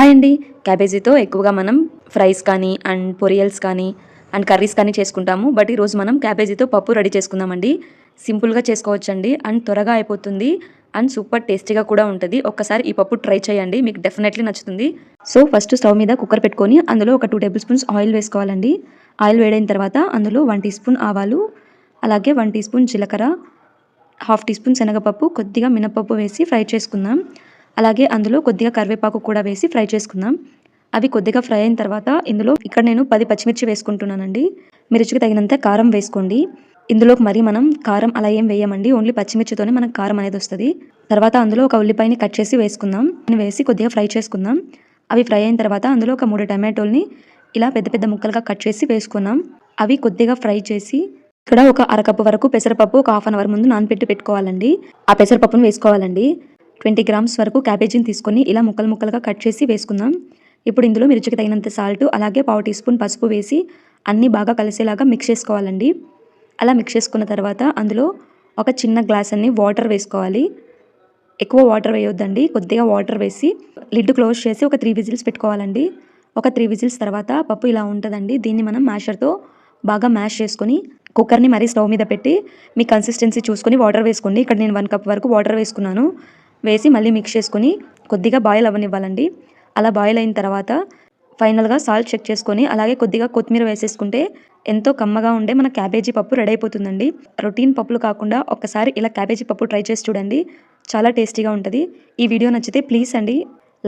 Hi అండి. క్యాబేజీతో ఎక్కువగా మనం ఫ్రైస్ కానీ అండ్ పొరియల్స్ కానీ అండ్ కర్రీస్ కానీ చేసుకుంటాము. బట్ ఈరోజు మనం క్యాబేజీతో పప్పు రెడీ చేసుకుందామండి. సింపుల్గా చేసుకోవచ్చండి. అండ్ త్వరగా అయిపోతుంది. అండ్ సూపర్ టేస్టీగా కూడా ఉంటుంది. ఒక్కసారి ఈ పప్పు ట్రై చేయండి. మీకు డెఫినెట్లీ నచ్చుతుంది. సో ఫస్ట్ స్టవ్ మీద కుక్కర్ పెట్టుకొని అందులో ఒక టూ టేబుల్ స్పూన్స్ ఆయిల్ వేసుకోవాలండి. ఆయిల్ వేడైన తర్వాత అందులో వన్ టీ స్పూన్ ఆవాలు అలాగే వన్ టీ స్పూన్ జీలకర్ర హాఫ్ టీ స్పూన్ శనగపప్పు కొద్దిగా మినపప్పు వేసి ఫ్రై చేసుకుందాం. అలాగే అందులో కొద్దిగా కరివేపాకు కూడా వేసి ఫ్రై చేసుకుందాం. అవి కొద్దిగా ఫ్రై అయిన తర్వాత ఇందులో ఇక్కడ నేను పది పచ్చిమిర్చి వేసుకుంటున్నానండి. మిర్చికి తగినంత కారం వేసుకోండి. ఇందులోకి మరి మనం కారం అలా ఏం వేయమండి. ఓన్లీ పచ్చిమిర్చితోనే మనకు కారం అనేది వస్తుంది. తర్వాత అందులో ఒక ఉల్లిపాయని కట్ చేసి వేసుకుందాం. వేసి కొద్దిగా ఫ్రై చేసుకుందాం. అవి ఫ్రై అయిన తర్వాత అందులో ఒక మూడు టమాటోల్ని ఇలా పెద్ద పెద్ద ముక్కలుగా కట్ చేసి వేసుకున్నాం. అవి కొద్దిగా ఫ్రై చేసి ఇక్కడ ఒక అరకప్పు వరకు పెసరపప్పు ఒక హాఫ్ అన్ అవర్ ముందు నానబెట్టి పెట్టుకోవాలండి. ఆ పెసరపప్పును వేసుకోవాలండి. ట్వంటీ గ్రామ్స్ వరకు క్యాబేజీని తీసుకొని ఇలా ముక్కలు ముక్కలుగా కట్ చేసి వేసుకుందాం. ఇప్పుడు ఇందులో మిర్చికి తగినంత సాల్ట్ అలాగే పావు టీ స్పూన్ పసుపు వేసి అన్నీ బాగా కలిసేలాగా మిక్స్ చేసుకోవాలండి. అలా మిక్స్ చేసుకున్న తర్వాత అందులో ఒక చిన్న గ్లాస్ అన్ని వాటర్ వేసుకోవాలి. ఎక్కువ వాటర్ వేయొద్దండి కొద్దిగా వాటర్ వేసి లిడ్ క్లోజ్ చేసి ఒక త్రీ విజిల్స్ పెట్టుకోవాలండి. ఒక త్రీ విజిల్స్ తర్వాత పప్పు ఇలా ఉంటుందండి దీన్ని మనం మ్యాషర్తో బాగా మ్యాష్ చేసుకొని కుక్కర్ని మరీ స్టవ్ మీద పెట్టి మీ కన్సిస్టెన్సీ చూసుకొని వాటర్ వేసుకోండి. ఇక్కడ నేను వన్ కప్ వరకు వాటర్ వేసుకున్నాను. వేసి మళ్ళీ మిక్స్ చేసుకొని కొద్దిగా బాయిల్ అవ్వనివ్వాలండి. అలా బాయిల్ అయిన తర్వాత ఫైనల్గా సాల్ట్ చెక్ చేసుకొని అలాగే కొద్దిగా కొత్తిమీర వేసేసుకుంటే ఎంతో కమ్మగా ఉండే మన క్యాబేజీ పప్పు రెడీ అయిపోతుందండి. రొటీన్ పప్పులు కాకుండా ఒక్కసారి ఇలా క్యాబేజీ పప్పు ట్రై చేసి చూడండి. చాలా టేస్టీగా ఉంటుంది. ఈ వీడియో నచ్చితే ప్లీజ్ అండి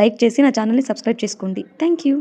లైక్ చేసి నా ఛానల్ని సబ్స్క్రైబ్ చేసుకోండి. Thank you